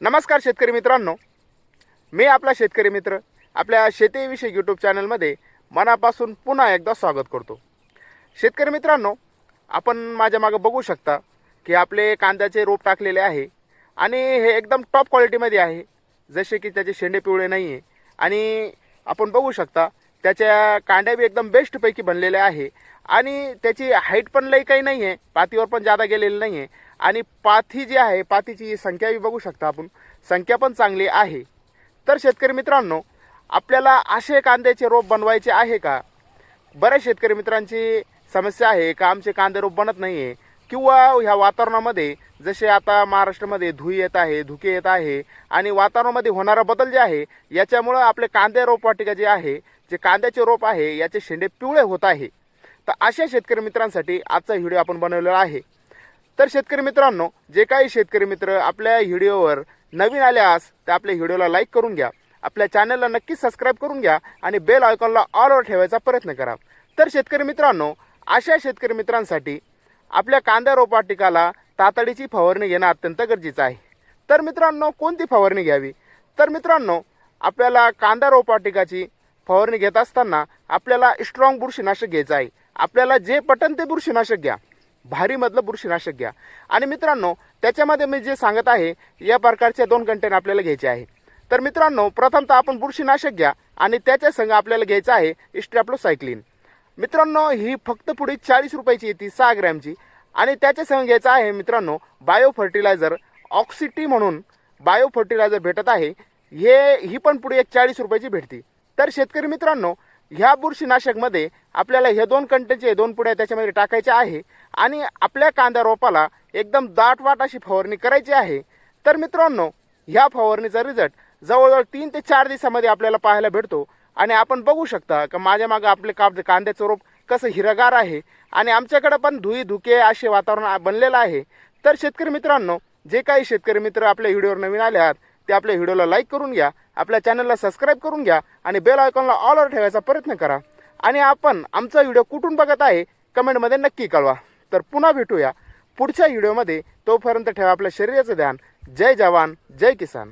नमस्कार शेतकरी मित्रांनो. मी आपला शेतकरी मित्र आपल्या शेतीविषयी यूट्यूब चॅनलमध्ये मनापासून पुन्हा एकदा स्वागत करतो. शेतकरी मित्रांनो आपण माझ्या मागं बघू शकता की आपले कांद्याचे रोप टाकलेले आहे आणि हे एकदम टॉप क्वालिटीमध्ये आहे. जसे की त्याचे शेंडे पिवळे नाही आहे आणि आपण बघू शकता त्याच्या कांड्या बी एकदम बेस्टपैकी बनलेल्या आहे आणि त्याची हाईट पण लई काही नाही आहे पातीवर पण जादा गेलेली नाही आहे आणि पाथी जी आहे पातीची संख्या बी बघू शकता आपण. संख्या पण चांगली आहे. तर शेतकरी मित्रांनो आपल्याला असे कांद्याचे रोप बनवायचे आहे का? बऱ्याच शेतकरी मित्रांची समस्या आहे का? आमचे कांदे रोप बनत नाही आहे किंवा ह्या वातावरणामध्ये जसे आता महाराष्ट्रामध्ये धुई येत आहे धुके येत आहे आणि वातावरणामध्ये होणारा बदल जे आहे याच्यामुळं आपले कांदे रोपवाटिका जे आहे जे कांद्याचे रोप आहे याचे शेंडे पिवळे होत आहे. तर अशा शेतकरी मित्रांसाठी आजचा व्हिडिओ आपण बनवलेला आहे. तर शेतकरी मित्रांनो जे काही शेतकरी मित्र आपल्या व्हिडिओवर नवीन आले आस ते आपल्या व्हिडिओला लाईक करून घ्या आपल्या चॅनलला नक्कीच सबस्क्राईब करून घ्या आणि बेल आयकॉनला ऑलवर ठेवायचा प्रयत्न करा. तर शेतकरी मित्रांनो अशा शेतकरी मित्रांसाठी आपल्या कांदा रोपाटिकाला तातडीची फवारणी घेणं अत्यंत गरजेचं आहे. तर मित्रांनो कोणती फवारणी घ्यावी? तर मित्रांनो आपल्याला कांदा रोपाटिकाची फवारणी घेत असताना आपल्याला स्ट्रॉंग बुरशीनाशक घ्यायचं आहे. आपल्याला जे पटन ते बुरशीनाशक घ्या. भारीमधलं बुरशीनाशक घ्या. आणि मित्रांनो त्याच्यामध्ये मी जे सांगत आहे या प्रकारचे दोन कंटेन आपल्याला घ्यायचे आहे. तर मित्रांनो प्रथमतः आपण बुरशीनाशक घ्या आणि त्याच्या संग आपल्याला घ्यायचं आहे इस्ट्रॅप्लोसायक्लिन मित्रांनो ही फक्त पुढे चाळीस रुपयाची येते सहा ग्रॅमची. आणि त्याच्या संग घ्यायचं आहे मित्रांनो बायो फर्टिलायझर ऑक्सिटी म्हणून बायो फर्टिलायझर भेटत आहे. हे ही पण पुढे एक चाळीस रुपयाची भेटते. तर शेतकरी मित्रांनो ह्या बुरशीनाशकमध्ये आपल्याला हे दोन कंटेचे दोन पुड्या त्याच्यामध्ये टाकायचे आहे आणि आपल्या कांदा रोपाला एकदम दाटवाट अशी फवारणी करायची आहे. तर मित्रांनो ह्या फवारणीचा रिझल्ट जवळजवळ तीन ते चार दिवसामध्ये आपल्याला पाहायला भेटतो आणि आपण बघू शकता का माझ्या मागं आपले काप कांद्याचं रोप कसं हिरगार आहे आणि आमच्याकडं पण धुई धुके असे वातावरण बनलेलं आहे. तर शेतकरी मित्रांनो जे काही शेतकरी मित्र आपल्या व्हिडिओवर नवीन आले आहात ते आपल्या व्हिडिओला लाईक करून घ्या आपल्या चॅनलला सबस्क्राईब करून घ्या आणि बेल आयकॉनला ऑलवर ठेवायचा प्रयत्न करा. आणि आपण आमचा व्हिडिओ कुठून बघत आहे कमेंटमध्ये नक्की कळवा. तर पुन्हा भेटूया. पुढच्या व्हिडिओमध्ये तोपर्यंत ठेवा आपल्या शरीराचं ध्यान. जय जवान जय किसान.